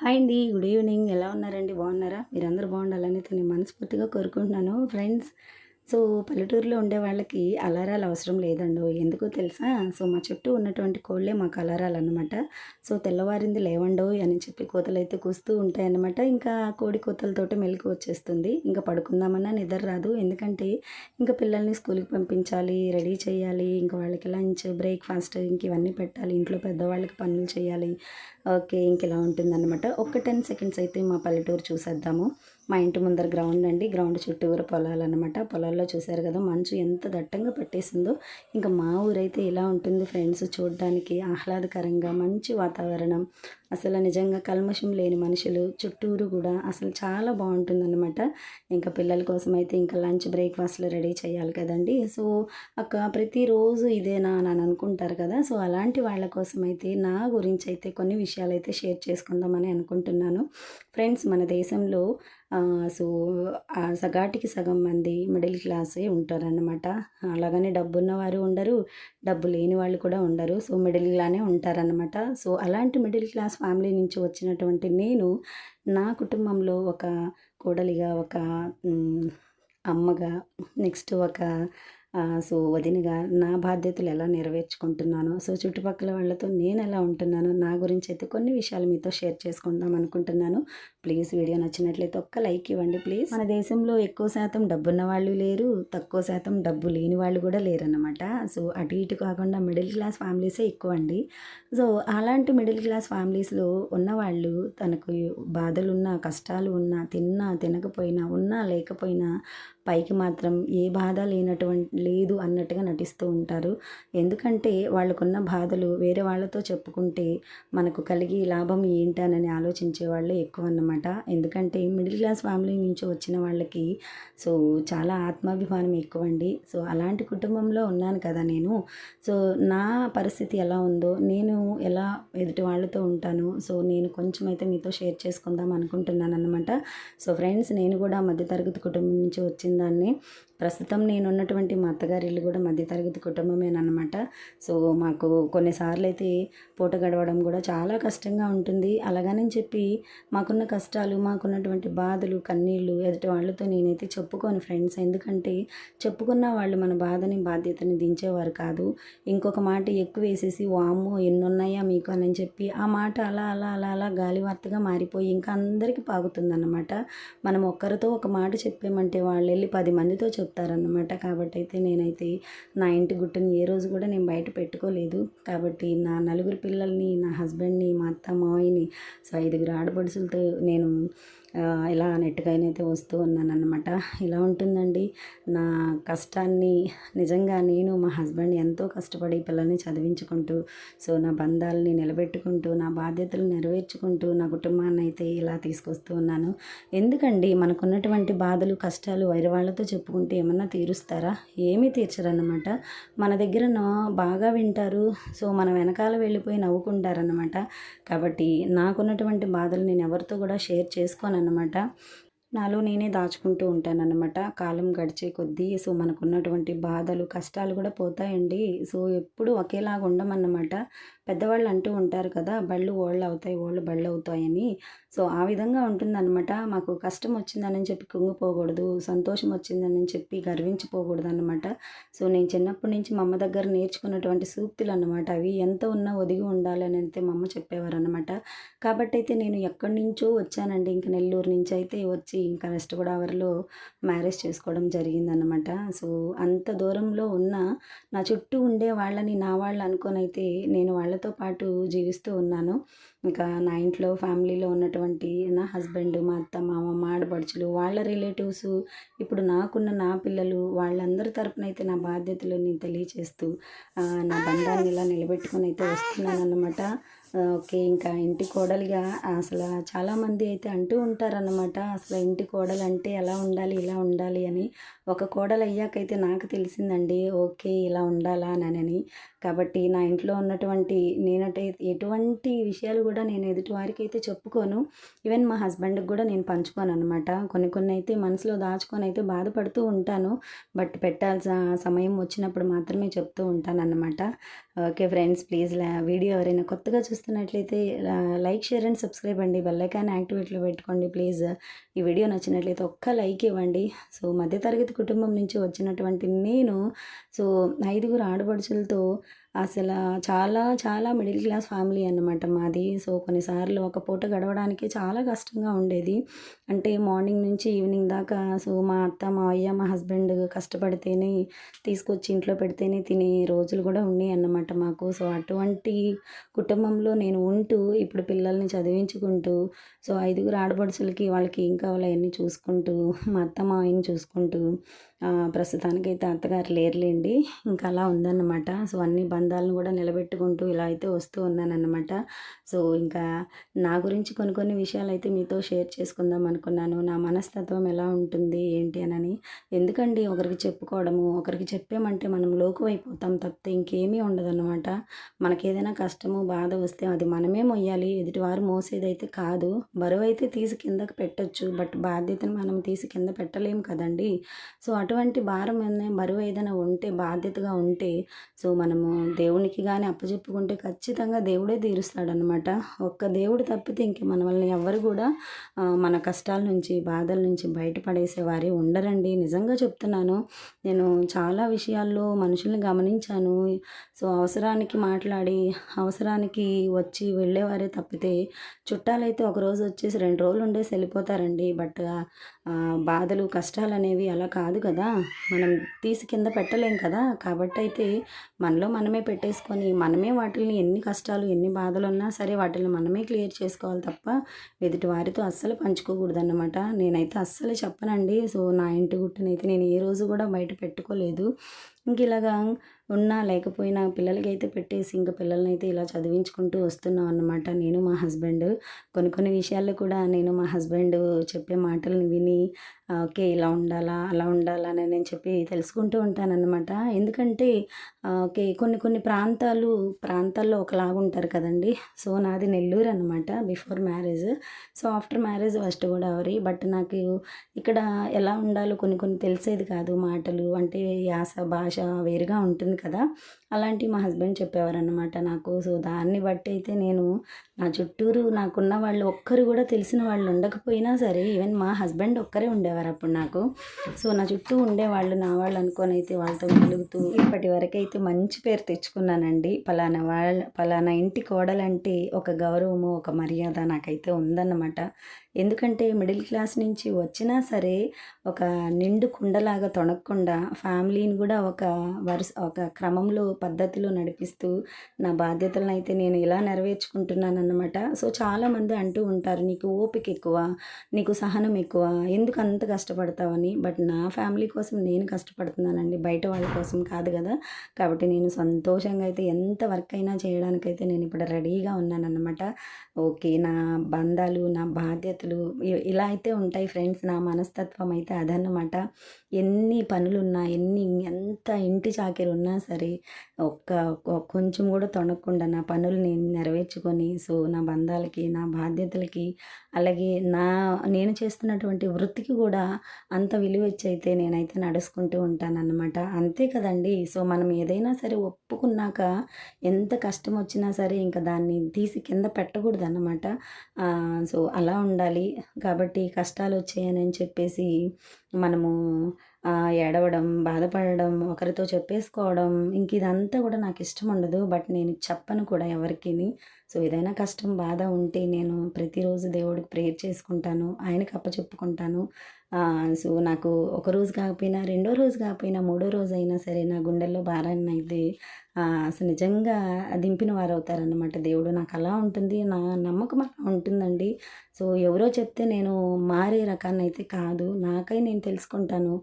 Hi అండి good evening. ఎలా ఉన్నారండి? బాగున్నారా? మీరందరూ బాగుండాలని నేను మనస్ఫూర్తిగా కోరుకుంటున్నాను. ఫ్రెండ్స్ సో పల్లెటూరులో ఉండే వాళ్ళకి అలారాలు అవసరం లేదండి ఎందుకో తెలుసా? సో మా చుట్టూ ఉన్నటువంటి కోళ్ళే మాకు అలారాలు అనమాట సో తెల్లవారింది లేవండో అని చెప్పి కోతలు అయితే కూస్తూ ఉంటాయన్నమాట. ఇంకా కోడి కోతలతోటి మెలకు వచ్చేస్తుంది. ఇంకా పడుకుందామన్నా నిద్ర రాదు. ఎందుకంటే ఇంకా పిల్లల్ని స్కూల్కి పంపించాలి రెడీ చేయాలి. ఇంకా వాళ్ళకి లంచ్ బ్రేక్ఫాస్ట్ ఇంక ఇవన్నీ పెట్టాలి. ఇంట్లో పెద్దవాళ్ళకి పనులు చేయాలి. ఓకే ఇంక ఇలా ఉంటుందన్నమాట. ఒక టెన్ సెకండ్స్ అయితే మా పల్లెటూరు చూసేద్దాము. మా ఇంటి ముందర గ్రౌండ్ అండి. గ్రౌండ్ చుట్టూరు పొలాలు అనమాట పొలాల్లో చూశారు కదా మంచు ఎంత దట్టంగా పట్టేసిందో. ఇంకా మా ఊరైతే ఇలా ఉంటుంది ఫ్రెండ్స్ చూడడానికి ఆహ్లాదకరంగా మంచి వాతావరణం. అసలు నిజంగా కల్మషం లేని మనుషులు చుట్టూరు కూడా అసలు చాలా బాగుంటుందన్నమాట. ఇంకా పిల్లల కోసం అయితే ఇంకా లంచ్ బ్రేక్ఫాస్ట్లు రెడీ చేయాలి కదండి. సో అక్క ప్రతిరోజు ఇదేనా అని అనుకుంటారు కదా. సో అలాంటి వాళ్ళ కోసం అయితే నా గురించి అయితే కొన్ని విషయాలు అయితే షేర్ చేసుకుందామని అనుకుంటున్నాను. ఫ్రెండ్స్ మన దేశంలో సో సగాటికి సగం మంది మిడిల్ క్లాసే ఉంటారన్నమాట. అలాగనే డబ్బు ఉన్నవారు ఉండరు డబ్బు లేని వాళ్ళు కూడా ఉండరు. సో మిడిల్గానే ఉంటారన్నమాట. సో అలాంటి మిడిల్ క్లాస్ ఫ్యామిలీ నుంచి వచ్చినటువంటి నేను నా కుటుంబంలో ఒక కోడలిగా ఒక అమ్మగా నెక్స్ట్ ఒక సో వదినగా నా బాధ్యతలు ఎలా నెరవేర్చుకుంటున్నాను సో చుట్టుపక్కల వాళ్ళతో నేను ఎలా ఉంటున్నాను నా గురించి అయితే కొన్ని విషయాలు మీతో షేర్ చేసుకుందాం అనుకుంటున్నాను. ప్లీజ్ వీడియో నచ్చినట్లయితే ఒక్క లైక్ ఇవ్వండి ప్లీజ్. మన దేశంలో ఎక్కువ శాతం డబ్బున్న వాళ్ళు లేరు తక్కువ శాతం డబ్బు లేని వాళ్ళు కూడా లేరన్నమాట. సో అటు ఇటు కాకుండా మిడిల్ క్లాస్ ఫ్యామిలీసే ఎక్కువ అండి సో అలాంటి మిడిల్ క్లాస్ ఫ్యామిలీస్లో ఉన్నవాళ్ళు తనకు బాధలున్నా కష్టాలు ఉన్నా తిన్నా తినకపోయినా ఉన్నా లేకపోయినా పైకి మాత్రం ఏ బాధ లేనటువంటి లేదు అన్నట్టుగా నటిస్తూ ఉంటారు. ఎందుకంటే వాళ్ళకున్న బాధలు వేరే వాళ్ళతో చెప్పుకుంటే మనకు కలిగి లాభం ఏంటనని ఆలోచించే వాళ్ళే ఎక్కువ అన్నమాట ఎందుకంటే మిడిల్ క్లాస్ ఫ్యామిలీ నుంచి వచ్చిన వాళ్ళకి సో చాలా ఆత్మాభిమానం ఎక్కువ అండి సో అలాంటి కుటుంబంలో ఉన్నాను కదా నేను. సో నా పరిస్థితి ఎలా ఉందో నేను ఎలా ఎదుటి వాళ్ళతో ఉంటాను సో నేను కొంచెం అయితే మీతో షేర్ చేసుకుందాం అనుకుంటున్నాను అనమాట సో ఫ్రెండ్స్ నేను కూడా మధ్యతరగతి కుటుంబం నుంచి వచ్చిన దాన్ని. ప్రస్తుతం నేను ఉన్నటువంటి మా అత్తగారి ఇల్లు కూడా మధ్యతరగతి కుటుంబమేనమాట సో మాకు కొన్నిసార్లు అయితే పూట గడవడం కూడా చాలా కష్టంగా ఉంటుంది. అలాగని చెప్పి మాకున్న కష్టాలు మాకున్నటువంటి బాధలు కన్నీళ్ళు ఎదుటి వాళ్ళతో నేనైతే చెప్పుకోను ఫ్రెండ్స్. ఎందుకంటే చెప్పుకున్న వాళ్ళు మన బాధని బాధ్యతని దించేవారు కాదు. ఇంకొక మాట ఎక్కువ వేసేసి వామ్మో ఎన్నున్నాయా మీకు? అని చెప్పి ఆ మాట అలా అలా అలా అలా గాలివార్తగా మారిపోయి ఇంకా అందరికీ పాగుతుందన్నమాట. మనం ఒక్కరితో ఒక మాట చెప్పామంటే వాళ్ళు వెళ్ళి పది మందితో చెప్తారన్నమాట. కాబట్టి అయితే నేనైతే నా ఇంటి గుట్టని ఏ రోజు కూడా నేను బయట పెట్టుకోలేదు. కాబట్టి నా నలుగురు పిల్లల్ని నా హస్బెండ్ని మా అత్త మావయ్యని సో ఐదుగురు ఆడపడుసులతో నేను ఇలా నెట్టుగానైతే వస్తూ ఉన్నాను అనమాట ఇలా ఉంటుందండి. నా కష్టాన్ని నిజంగా నేను మా హస్బెండ్ ఎంతో కష్టపడి పిల్లల్ని చదివించుకుంటూ సో నా బంధాలని నిలబెట్టుకుంటూ నా బాధ్యతలు నెరవేర్చుకుంటూ నా కుటుంబాన్ని అయితే ఇలా తీసుకొస్తూ ఉన్నాను. ఎందుకండి? మనకున్నటువంటి బాధలు కష్టాలు వైర వాళ్ళతో చెప్పుకుంటే ఏమన్నా తీరుస్తారా? ఏమీ తీర్చరన్నమాట. మన దగ్గర బాగా వింటారు సో మన వెనకాల వెళ్ళిపోయి నవ్వుకుంటారన్నమాట. కాబట్టి నాకున్నటువంటి బాధలు నేను ఎవరితో కూడా షేర్ చేసుకోను అన్నమాట నాలో నేనే దాచుకుంటూ ఉంటానన్నమాట. కాలం గడిచే కొద్దీ సో మనకున్నటువంటి బాధలు కష్టాలు కూడా పోతాయండి. సో ఎప్పుడు ఒకేలాగా ఉండమన్నమాట పెద్దవాళ్ళు అంటూ ఉంటారు కదా బళ్ళు ఓళ్ళు అవుతాయి ఓళ్ళు బళ్ళు అవుతాయని సో ఆ విధంగా ఉంటుందన్నమాట. మాకు కష్టం వచ్చిందని చెప్పి కుంగిపోకూడదు సంతోషం వచ్చిందని చెప్పి గర్వించిపోకూడదు అనమాట సో నేను చిన్నప్పటి నుంచి మా అమ్మ దగ్గర నేర్చుకున్నటువంటి సూక్తులు అనమాట అవి ఎంత ఉన్నా ఒదిగి ఉండాలని అయితే మా అమ్మ చెప్పేవారు అనమాట కాబట్టి అయితే నేను ఎక్కడి నుంచో వచ్చానండి. ఇంకా నెల్లూరు నుంచి అయితే వచ్చి ఇంకా వెస్ట్ గోదావరిలో మ్యారేజ్ చేసుకోవడం జరిగిందనమాట సో అంత దూరంలో ఉన్న నా చుట్టూ ఉండే వాళ్ళని నా వాళ్ళు అనుకొని అయితే నేను వాళ్ళతో పాటు జీవిస్తూ ఉన్నాను. ఇంకా నా ఇంట్లో ఫ్యామిలీలో ఉన్నటువంటి నా హస్బెండ్ మా అత్త మామ మా ఆడపడుచులు వాళ్ళ రిలేటివ్స్ ఇప్పుడు నాకున్న నా పిల్లలు వాళ్ళందరి తరపున అయితే నా బాధ్యతలని తెలియచేస్తూ నా బంధాన్ని ఇలా నిలబెట్టుకుని అయితే వస్తున్నాను అనమాట ఓకే ఇంకా ఇంటి కోడలిగా అసలు చాలామంది అయితే అంటూ ఉంటారన్నమాట అసలు ఇంటి కోడలు అంటే ఎలా ఉండాలి ఇలా ఉండాలి అని. ఒక కోడలు అయ్యాకైతే నాకు తెలిసిందండి ఓకే ఇలా ఉండాలా అని. కాబట్టి నా ఇంట్లో ఉన్నటువంటి నేనటే ఎటువంటి విషయాలు కూడా నేను ఎదుటి వారికి అయితే చెప్పుకోను. ఈవెన్ మా హస్బెండ్కి కూడా నేను పంచుకోను అనమాట కొన్ని కొన్ని అయితే మనసులో దాచుకొని అయితే బాధపడుతూ ఉంటాను. బట్ పెట్టాల్సిన సమయం వచ్చినప్పుడు మాత్రమే చెప్తూ ఉంటాను అనమాట ఓకే ఫ్రెండ్స్ ప్లీజ్ వీడియో ఎవరైనా కొత్తగా చూస్తున్నట్లయితే లైక్ షేర్ అండ్ సబ్స్క్రైబ్ అండి. బెల్లైకాన్ యాక్టివేట్లో పెట్టుకోండి ప్లీజ్. ఈ వీడియో నచ్చినట్లయితే ఒక్క లైక్ ఇవ్వండి. సో మధ్యతరగతి కుటుంబం నుంచి వచ్చినటువంటి నేను సో ఐదుగురు ఆడపడుచులతో అసలు చాలా చాలా మిడిల్ క్లాస్ ఫ్యామిలీ అన్నమాట మాది. సో కొన్నిసార్లు ఒక పూట గడవడానికి చాలా కష్టంగా ఉండేది. అంటే మార్నింగ్ నుంచి ఈవినింగ్ దాకా సో మా అత్త మా అయ్య మా హస్బెండ్ కష్టపడితేనే తీసుకొచ్చి ఇంట్లో పెడితేనే తినే రోజులు కూడా ఉన్నాయి అన్నమాట మాకు. సో అటువంటి కుటుంబంలో నేను ఉంటూ ఇప్పుడు పిల్లల్ని చదివించుకుంటూ సో ఐదుగురు ఆడపడుచులకి వాళ్ళకి ఏం కావాలో అవన్నీ చూసుకుంటూ మా అత్త మా మావయ్యని చూసుకుంటూ ప్రస్తుతానికైతే అత్తగారు లేరులేండి. ఇంకా అలా ఉందన్నమాట. సో అన్ని బంధాలను కూడా నిలబెట్టుకుంటూ ఇలా అయితే వస్తూ ఉన్నానన్నమాట. సో ఇంకా నా గురించి కొన్ని కొన్ని విషయాలు అయితే మీతో షేర్ చేసుకుందాం అనుకున్నాను. నా మనస్తత్వం ఎలా ఉంటుంది ఏంటి అని ఎందుకండి ఒకరికి చెప్పుకోవడము ఒకరికి చెప్పామంటే మనం లోకువైపోతాం తప్పితే ఇంకేమీ ఉండదన్నమాట. మనకి ఏదైనా కష్టము బాధ వస్తే అది మనమే మొయ్యాలి. ఎదుటివారు మోసేదైతే కాదు. బరువు అయితే తీసి కిందకి పెట్టచ్చు. బట్ బాధ్యతను మనం తీసి కింద పెట్టలేము కదండి. సో అటువంటి భారం బరువు ఏదైనా ఉంటే బాధ్యతగా ఉంటే సో మనము దేవునికి కానీ అప్పచెప్పుకుంటే ఖచ్చితంగా దేవుడే తీరుస్తాడనమాట ఒక్క దేవుడు తప్పితే ఇంక మన వల్ల ఎవరు కూడా మన కష్టాల నుంచి బాధల నుంచి బయటపడేసేవారే ఉండరండి. నిజంగా చెప్తున్నాను. నేను చాలా విషయాల్లో మనుషుల్ని గమనించాను. సో అవసరానికి మాట్లాడి అవసరానికి వచ్చి వెళ్ళేవారే తప్పితే చుట్టాలైతే ఒకరోజు వచ్చేసి రెండు రోజులు ఉండేసి వెళ్ళిపోతారండి. బట్ బాధలు కష్టాలు అనేవి అలా కాదు కదా. మనం తీసి కింద పెట్టలేం కదా? కాబట్టి అయితే మనలో మనమే పెట్టేసుకొని మనమే వాటిని ఎన్ని కష్టాలు ఎన్ని బాధలు ఉన్నా సరే వాటిని మనమే క్లియర్ చేసుకోవాలి తప్ప ఎదుటి వారితో అస్సలు పంచుకోకూడదన్నమాట. నేనైతే అస్సలు చెప్పనండి. సో నా ఇంటి గుట్టునైతే నేను ఏ రోజు కూడా బయట పెట్టుకోలేదు. ఇంక ఇలాగా ఉన్నా లేకపోయినా పిల్లలకి అయితే పెట్టేసి ఇంకా పిల్లల్ని అయితే ఇలా చదివించుకుంటూ వస్తున్నాం అన్నమాట. నేను మా హస్బెండ్. కొన్ని కొన్ని విషయాల్లో కూడా నేను మా హస్బెండ్ చెప్పే మాటలను విని ఓకే ఇలా ఉండాలా అలా ఉండాలా అని నేను చెప్పి తెలుసుకుంటూ ఉంటానన్నమాట. ఎందుకంటే ఓకే కొన్ని కొన్ని ప్రాంతాలు ప్రాంతాల్లో ఒకలాగా ఉంటారు కదండి. సో నాది నెల్లూరు అనమాట before marriage. So after marriage West Godavari. But నాకు ఇక్కడ ఎలా ఉండాలో కొన్ని కొన్ని తెలిసేది కాదు మాటలు. అంటే యాస భాష వేరుగా ఉంటుంది కదా? అలాంటి మా హస్బెండ్ చెప్పేవారనమాట నాకు. సో దాన్ని బట్టి అయితే నేను నా చుట్టూరు నాకున్న వాళ్ళు ఒక్కరు కూడా తెలిసిన వాళ్ళు ఉండకపోయినా సరే ఈవెన్ మా హస్బెండ్ ఒక్కరే ఉండేవారు అప్పుడు నాకు. సో నా చుట్టూ ఉండేవాళ్ళు నా వాళ్ళు అనుకొని అయితే వాళ్ళతో వెలుగుతూ ఇప్పటి వరకైతే మంచి పేరు తెచ్చుకున్నానండి. పలానా వాళ్ళ పలానా ఇంటి కోడలంటే ఒక గౌరవము ఒక మర్యాద నాకైతే ఉందన్నమాట. ఎందుకంటే మిడిల్ క్లాస్ నుంచి వచ్చినా సరే ఒక నిండు కుండలాగా తొణక్కుండా ఫ్యామిలీని కూడా ఒక వరుస ఒక క్రమంలో పద్ధతిలో నడిపిస్తూ నా బాధ్యతలను అయితే నేను ఇలా నెరవేర్చుకుంటున్నాను అన్నమాట సో చాలామంది అంటూ ఉంటారు నీకు ఓపిక ఎక్కువ నీకు సహనం ఎక్కువ ఎందుకు అంత కష్టపడతావని? బట్ నా ఫ్యామిలీ కోసం నేను కష్టపడుతున్నానండి. బయట వాళ్ళ కోసం కాదు కదా. కాబట్టి నేను సంతోషంగా అయితే ఎంత వర్క్ అయినా చేయడానికైతే నేను ఇప్పుడు రెడీగా ఉన్నానన్నమాట. ఓకే నా బంధాలు నా బాధ్యతలు ఇలా అయితే ఉంటాయి ఫ్రెండ్స్. నా మనస్తత్వం అయితే అదన్నమాట. ఎన్ని పనులున్నా ఎన్ని ఎంత ఇంటి చాకిరి ఉన్నా సరే ఒక్క కొంచెం కూడా తొనకుండా నా పనులు నేను నెరవేర్చుకొని సో నా బంధాలకి నా బాధ్యతలకి అలాగే నా నేను చేస్తున్నటువంటి వృత్తికి కూడా అంత విలువ అయితే నేనైతే నడుచుకుంటూ ఉంటానన్నమాట. అంతే కదండి. సో మనం ఏదైనా సరే ఒప్పుకున్నాక ఎంత కష్టం వచ్చినా సరే ఇంకా దాన్ని తీసి కింద పెట్టకూడదు అన్నమాట సో అలా ఉండాలి. కాబట్టి కష్టాలు వచ్చాయని చెప్పేసి మనము ఏడవడం బాధపడడం ఒకరితో చెప్పేసుకోవడం ఇంక ఇదంతా కూడా నాకు ఇష్టం ఉండదు. బట్ నేను చెప్పను కూడా ఎవరికి సో ఏదైనా కష్టం బాధ ఉంటే నేను ప్రతిరోజు దేవుడికి ప్రేయర్ చేసుకుంటాను. ఆయనకి అప్పచెప్పుకుంటాను. సో నాకు ఒక రోజు కాకపోయినా రెండో రోజు కాకపోయినా మూడో రోజు అయినా సరే నా గుండెల్లో భారాన్ని అయితే అసలు నిజంగా దింపిన వారు అవుతారనమాట దేవుడు. నాకు అలా ఉంటుంది నా నమ్మకం అలా ఉంటుందండి. సో ఎవరో చెప్తే నేను మారే రకాన్ని అయితే కాదు. నాకై నేను తెలుసుకుంటాను.